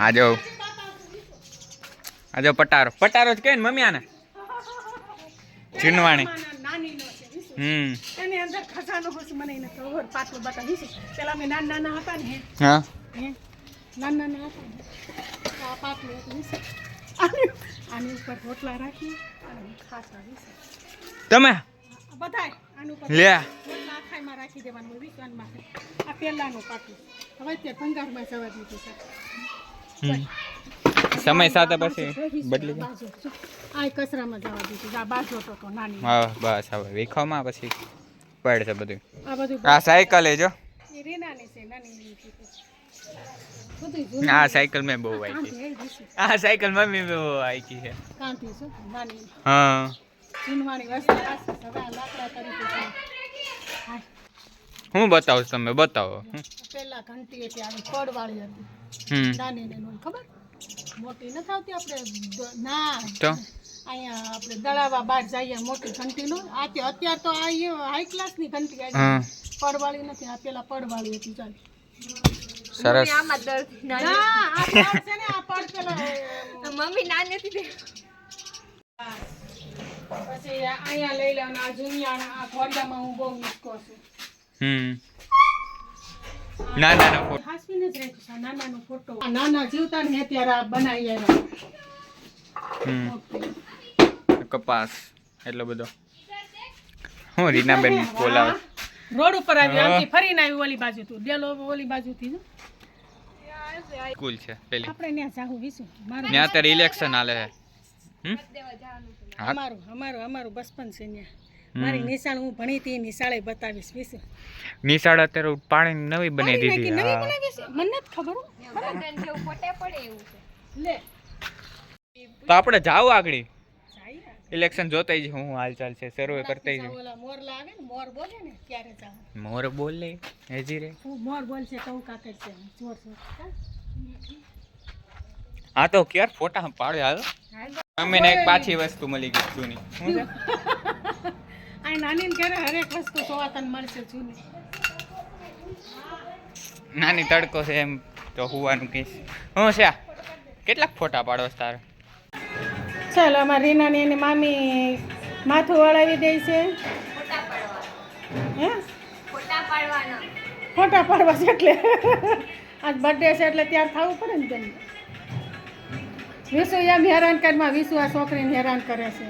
આ જો. આ જો પટારો. પટારો જ કે ને મમ્મી આને. ચીનવાણી. હમ. એની અંદર ખજાનો હોય મને એને ખબર પાટલું બતાવીશ પેલા અમે નાના નાના હતા ને હા. નાના નાના હતા આ પાટલું હતું આની આની ઉપર રોટલા રાખી અને ખાતા તમે? બધાય આની ઉપર લે. રોટલા રાખી દેવાનું આ પહેલાનું પાટલું હવે તે ભંગારમાં જવા દીધું છે. સમય સાથે પછી બદલી. આ કચરામાં જવા દીધું આ બાજુ તો નાની. હા બસ હવે વીખોમાં પછી પડશે બધું. આ બધું આ સાયકલ એ જો. છે છે. આ સાયકલ મેં બહુ આવી છે. આ સાયકલ મમ્મી બહુ આવી છે. છે. હા. હું બતાવું તમે બતાવો. પેલા ઘંટી હતી આવી પડવાળી હતી. નાની ને ખબર? મોટી નથી આવતી આપણે? ના. તો? અહીંયા આપણે દળાવા બહાર જઈએ મોટી ઘંટીનો. આ તે અત્યાર તો આ હાઈ ક્લાસની ઘંટી આવી. હા. પડવાળી નથી આ પેલા પડવાળી હતી ચાલ. સરસ. ના આ પડ છે ને આ પડ પેલા મમ્મી નાની હતી તે પછી અહીંયા લઈ લેવાના આ જુનિયાના આ ઘોડામાં હું બહુ હિસકો છું. હમ. ના ના ના ફોટો હાસવીને જ રાખ્યું છે આ નાનાનો ફોટો. નાના જીવતા ને ત્યારે આ બનાવી આવ્યા. કપાસ એટલો બધો. હું રીનાબેન બોલાવે. રોડ ઉપર આવી આમથી ફરીને આવી ઓલી તું. ડેલો ઓલી બાજુ થી કુલ છે પેલી. આપણે ત્યાં જાવું વિશું મારું ત્યાં અત્યારે ઇલેક્શન હાલે છે. હમ? અમારું અમારું અમારું બચપન છે ત્યાં. મારી નિશાળ હું ભણી હતી નિશાળે બતાવીશ વિશે. નિશાળ અત્યારે પાણી નવી બનાવી દીધી નવી મને નથી ખબર હો. બટન જેવું ફોટે પડે એવું છે. લે. તો આપણે જાવ આગળ. ઇલેક્શન જોતાઈ જ હું હાલચાલ છે સર્વે કરતા જ મોર લાગે ને મોર બોલે ને ક્યારે જાવ મોર બોલ? હેજી રે? મોર બોલશે તો હું કાકર છે જોર જોર? હા તો ક્યાર ફોટા પાડ્યો હાલો? મમ્મીને એક પાછી વસ્તુ મળી ગઈ જૂની. શું છે? આ નાની ને ઘરે હરેક વસ્તુ જોવા તને મળશે જૂની. નાની તડકો છે એમ તો હોવાનું કહીશ. હું છે કેટલાક ફોટા પાડો છો તારે? ચાલો અમારે રીનાની એની મામી માથું વળાવી દે છે. હે? ફોટા પાડવા છે એટલે. આજ બર્થડે છે એટલે ત્યાર થવું પડે ને તેમ વિશુ એમ હેરાન કરમાં વિશુ આ છોકરીને હેરાન કરે છે.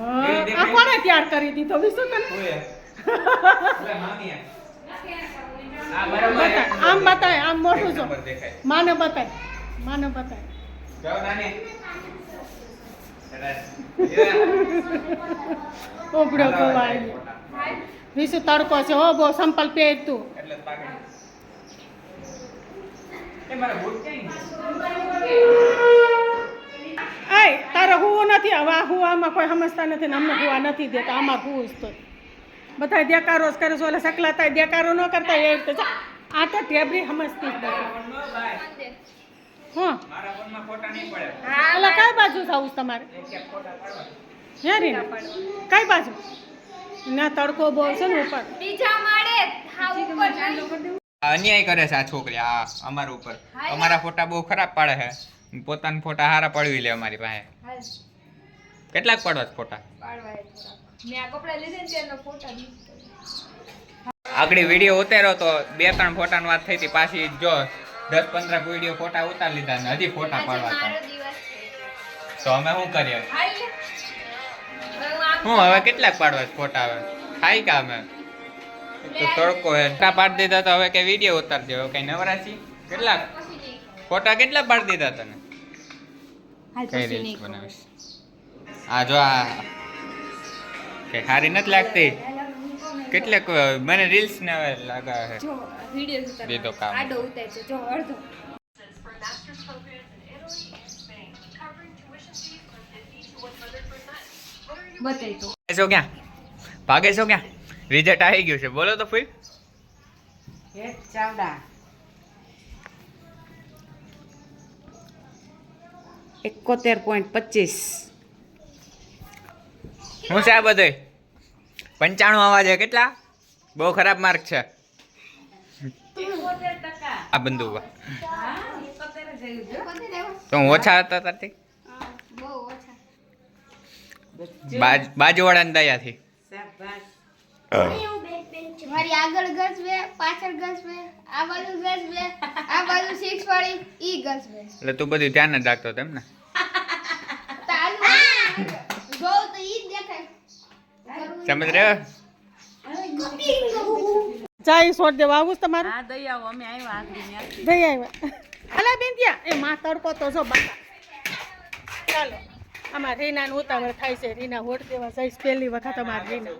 આ કોણે તૈયાર કરી દીધો? વિશુ તને? બતાય આમ બતાય આમ મોટું છો માને બતાય માને બતાય. ઓબડો કવાય વિશુ તડકો છે. હો બહુ સંપલ પહેર તું. આય તારે હુવો નથી. હવે આ હુવામાં કોઈ સમજતા નથી ને અમને હુવા નથી દેતા. આમાં હુવું જ તો. બધા દેકારો જ કરે છે. ઓલા સકલાતા થાય દેકારો ન કરતા એ રીતે. આ તો ઢેબરી સમજતી જ નથી. હા. એટલે કઈ બાજુ થવું છે તમારે? હે રીના? કઈ બાજુ? ના તડકો બહુ છે ને ઉપર. બીજા માળે હા ઉપર અન્યાય કરે છે આ છોકરી આ અમારા ઉપર. અમારા ફોટા બહુ ખરાબ પાડે છે. પોતાના ફોટા હારા પડવી લે અમારી પાસે. કેટલાક પાડવા ફોટા. આગળ વીડિયો ઉતાર્યો તો બે ત્રણ ફોટાની વાત થઈ હતી. પાછી જો દસ પંદર વીડિયો ફોટા ઉતારી લીધા ને હજી ફોટા પાડવા. તો અમે શું કરીએ? હું હવે કેટલાક પાડવા છે ફોટા હવે? થાય કા અમે? તો તડકો હે પાડી દીધા તો હવે કે વીડિયો ઉતારી દેવો. કઈ નવરાશી? કેટલાક? ફોટા કેટલા પાડી દીધા તને? કઈ રીલ્સ બનાવીશ? આ જો આ કે સારી નથી લાગતી? કેટલાક મને રીલ્સ ને હવે લાગે છે જો વીડિયો ઉતાર. દીધો કામ. આડો ઉતાર છે જો અડધો. બતાય તો છો ક્યાં? ભાગે છો ક્યાં? રિઝલ્ટ આવી ગયું છે. બોલો તો ફૂલ. ચાવડા એકોતેર પોઈન્ટ પચીસ. હું છે આ બધું પંચાણું અવાજ છે કેટલા? બહુ ખરાબ માર્ક છે. આ બંધુ તો હું ઓછા હતા તારથી? બાજ બાજુવાળાની દયાથી. મારી આગળ ગર્લ્સ બે પાછળ ગર્લ્સ બે આ બાજુ ગર્લ્સ બે આ બાજુ સિક્સ વાળી ઈ ગર્લ્સ બે. એટલે તું બધું ધ્યાન જ રાખતો તેમ ને? આજુ તો ઈ જ દેખાય. સમજ રહ્યો? જાય સોટ દેવા આવું છે તમારું? હા દઈ આવો અમે આવ્યા આખરી દઈ આવ્યા. અલા બેન ત્યાં. એ માં તડકો તો જો બાપા. ચાલો આમાં રીનાનું ઉતાવળ થાય છે. રીના હોટ દેવા જઈશ. પહેલી વખત અમારી રીના.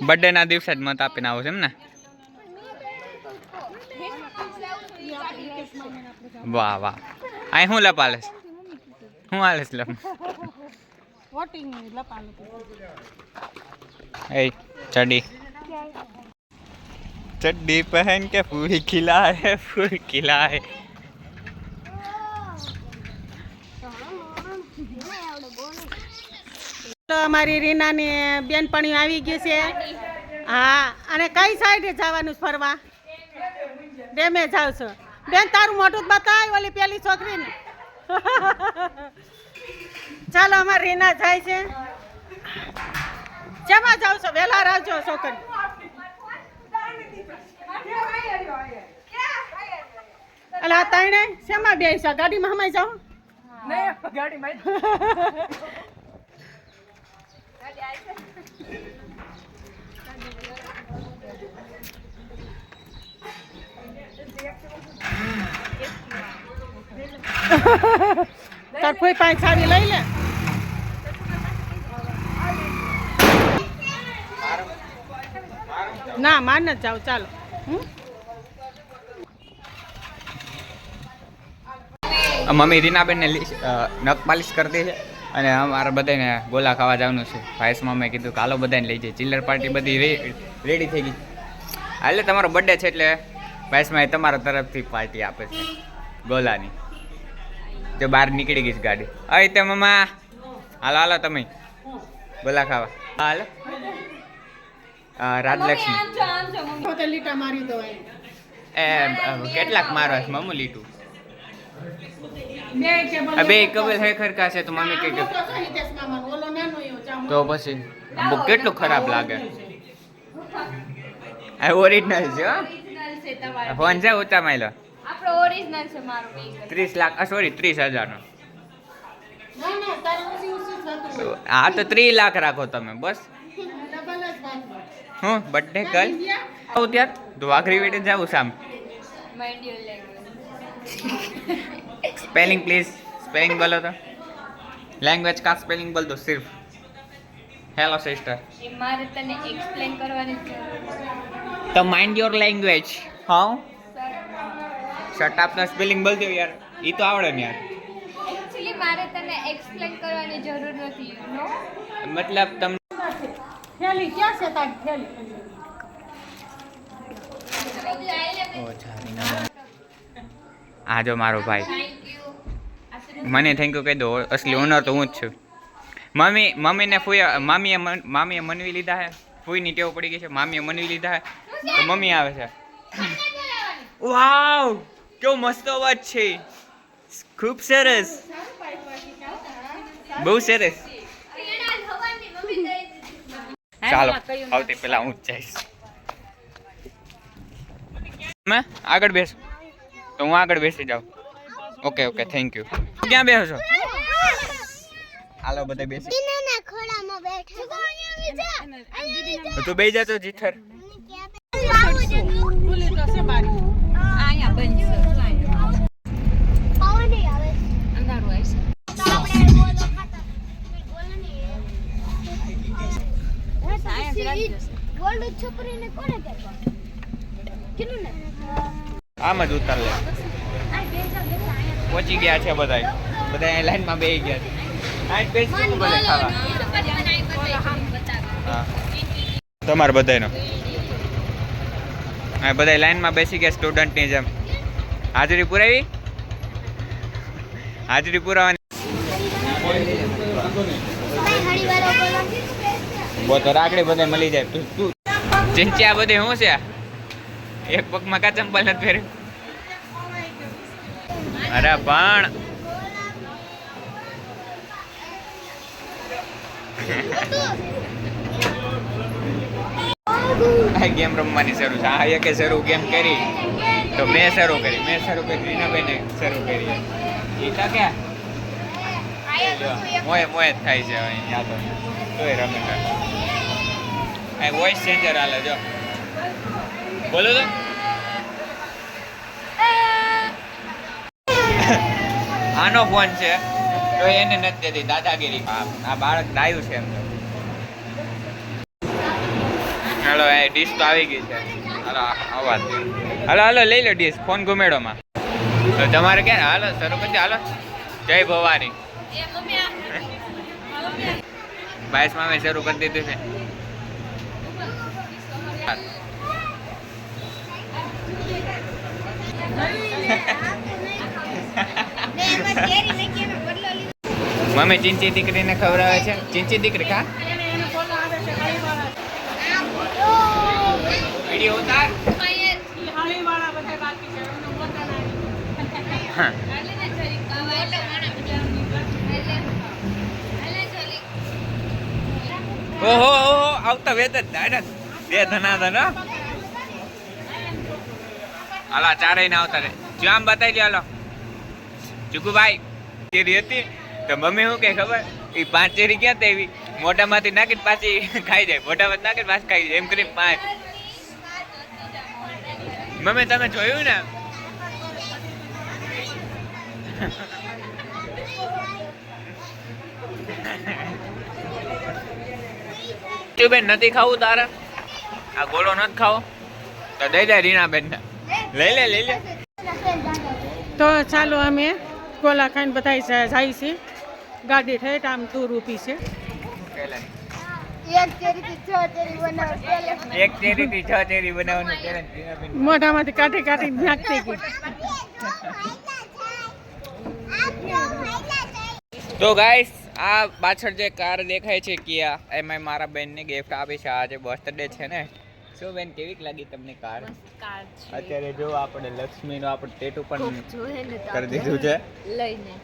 બર્થડેના દિવસે જ મત આપીને આવું છે એમ ને? વાહ વાહ. અહીં હું લપાલેશ હું આલેશ લપ? એ ચડી. ચડ્ડી પહેન કે પૂરી ખીલાય ફૂલ ખिलाए તો અમારી રીનાની બેનપણી આવી ગઈ છે. હા અને કઈ સાઈડે જવાનું છે ફરવા? ડેમે જાવ છો. બેન તારું મોટું જ બતાય ઓલી પેલી છોકરીને. ચાલો અમારી રીના જાય છે. જેમાં જાવ છો? વહેલા આવજો છોકરી. અલા તાણે શેમાં બેસા ગાડીમાં હમાઈ જાઓ? તાર કોઈ પાંચ સાડી લઈ લે. ના, માર ન જાવ ચાલો? મમ્મી રીનાબેનને નખ પાલિશ દે છે. અને અમારે બધાને ગોલા ખાવા જવાનું છે. ભાઈસ મેં કીધું કે હાલો બધાને લઈ જાય ચિલ્લર પાર્ટી બધી રેડી થઈ ગઈ. એટલે તમારો બર્થડે છે એટલે ભાઈસમાં તમારા તરફથી પાર્ટી આપે છે. ગોલાની. જો બહાર નીકળી ગઈ છે ગાડી. અહીં તે મમ્મા હાલો હાલો તમે. ગોલા ખાવા. હાલો. રાજલક્ષ્મી એ કેટલાક મારવા છે મમ્મુ લીટું. આ બે કબલ હે ખરખા છે. તો મમ્મી કે તો પછી બહુ કેટલું ખરાબ લાગે. આ ઓરિજિનલ છે હો. ઓરિજિનલ છે તમારો. ફોન છે ઊંચા માયલો. આપણો ઓરિજિનલ છે મારો બેગ ત્રીસ લાખ સોરી ત્રીસ હજારનો. ના. હા તો ત્રીસ લાખ રાખો તમે બસ. ડબલ જ વાત. હું બર્થડે કલ આવું ત્યાર? તો વાઘરી વેટે જાવું સામ mind your language spelling please. Spelling બોલો તો. લેંગ્વેજ કા સ્પેલિંગ બોલ દો સિર્ફ. હેલો સિસ્ટર એ મારે તને એક્સપ્લેન કરવાની જરૂર તો માઇન્ડ યોર લેંગ્વેજ હા સર શટ અપ ના સ્પેલિંગ બોલ દો યાર. ઈ તો આવડે ને યાર. એક્ચ્યુઅલી મારે તને એક્સપ્લેન કરવાની જરૂર નથી નો મતલબ તમને થેલી ક્યાં છે તારી થેલી? આ જો મારો ભાઈ. મને થેન્ક યુ કહી દો. અસલી ઓનર તો હું જ છું. મમ્મી મમ્મીને ફૂઈ મામીએ મામીએ મનવી લીધા હે. ફૂઈની ટેવ પડી ગઈ છે. મામીએ મનવી લીધા હે. તો મમ્મી આવે છે. વાવ! કેવો મસ્ત અવાજ છે. ખૂબ સરસ. બહુ સરસ. ચાલો આવતી પેલા હું જ જઈશ. મેં આગળ બેસ. તો હું આગળ બેસી જાઉં. ઓકે ઓકે થેન્ક યુ ક્યાં બેસો છો? હાલો બધા બેસી. દીનાના ખોળામાં બેઠા તું બેસી જો તો આપણે બોલો ખાતા બોલો અહીંયા જ રાખી જશે. ગોલ્ડ છોકરીને કોને કહેવા કીધું ને આમ જ ઉતાર લે. પહોંચી ગયા છે બધા બધા લાઈનમાં બેસી ગયા છે. આઠ બેસી બધા ખાવા હા. તમારે બધાનો હા બધા લાઈનમાં બેસી ગયા સ્ટુડન્ટની જેમ. હાજરી પુરાવી? હાજરી પુરાવાની. બહુ તો રાગડી બધે મળી જાય. તું તું. બધે શું છે? એક પગમાં કાચંપલ નથી પહેર્યું. અરે પણ. આ ગેમ રમવાની શરૂ છે. આ એકે શરૂ ગેમ કરી. તો મેં શરૂ કરી. મેં શરૂ કરી. રીનાભાઈને શરૂ કરી. એ તો જો, મોય જ થાય છે હવે તો તોય રમે. આ વોઇસ ચેન્જર હાલે જો. બોલો તો. આનો ફોન છે. તો એને નથી દેતી દાદાગીરી આ બાળક ડાયું છે એમ હાલો એ ડીશ તો આવી ગઈ છે. હાલો આવા હાલો હાલો લઈ લો ડીશ ફોન ઘુમેડોમાં તો તમારે ક્યાં? હાલો શરૂ પછી હાલો. જય ભવાની. બાઈસ મેં શરૂ કરી દીધું છે. મમ્મી ચીંચી દીકરીને ખવડાવે છે? ચીંચી દીકરી હાળીવાળા વીડિયો. ઓહો ઓહો, આવતા વેત જ બે ધના ધના હાલા ચારેય ના આવતા રે જામ બતાવી દે, હાલો. ચુકુભાઈ, ચેરી હતી? તો મમ્મી શું કે ખબર? એ પાંચ ચેરી ક્યાં તેવી મોઢામાંથી નાખીને પાછી ખાઈ જાય. મોઢામાં નાખીને પાછી ખાઈ જાય. એમ કરીને પાંચ. મમ્મી, તમે જોયું ને? તું બેન નથી ખાવું તારે? આ ગોળો નથી ખાવો? તો દઈ દે રીના બેન લઈ લે લઈ લે. તો ચાલો અમે ગોલા ખાઈને બધા જાય છે. ગાડી થઈ આમ દૂર ઊભી છે. મોઢામાંથી કાઢી કાઢી નાખતી ગઈ. તો ગાઈસ આ પાછળ જે કાર દેખાય છે કિયા એમાં મારા બેનને ગિફ્ટ આપી છે. આજે બર્થડે છે ને. શું બેન કેવીક લાગી તમને કાર? કાર અત્યારે જો આપણે લક્ષ્મીનો આપણે ટેટુ પણ ને કરી દીધું છે. લઈને.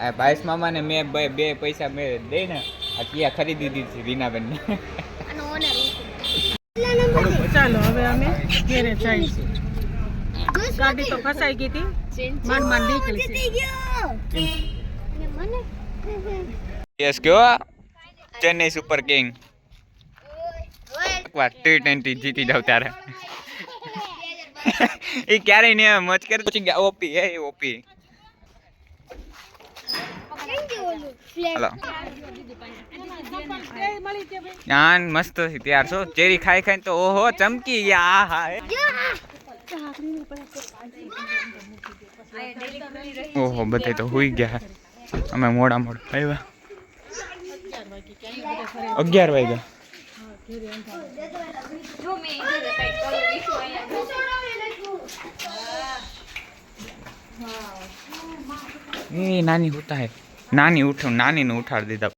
આ ભાઈસ મામાને મેં બે બે પૈસા મેં દઈ ને આ ખરીદી દીધી છે owner હું ચાલો હવે અમે ઘેરે જઈશું. ગાડી તો ફસાઈ ગઈ હતી. મન મન નીકળી છે. યસ કયો ચેન્નઈ સુપર કિંગ એકવાર ટી ટ્વેન્ટી જીતી જાવ ત્યારે. એ ક્યારેય આવે મચ કરે પછી ઓપી એ ઓપી જાન, મસ્ત છે, તૈયાર છો? ચેરી ખાઈ ખાઈ તો ઓહો, ચમકી ગયા આ હા ઓહો બધે તો હુઈ ગયા. અમે મોડા મોડા આવ્યા. અગિયાર વાગ્યા. જો મેં ઇધર કઈ કરું ઈશું અહીંયા એ નાની હે નાની ઉઠ નાની ને ઉઠાડી દીધા.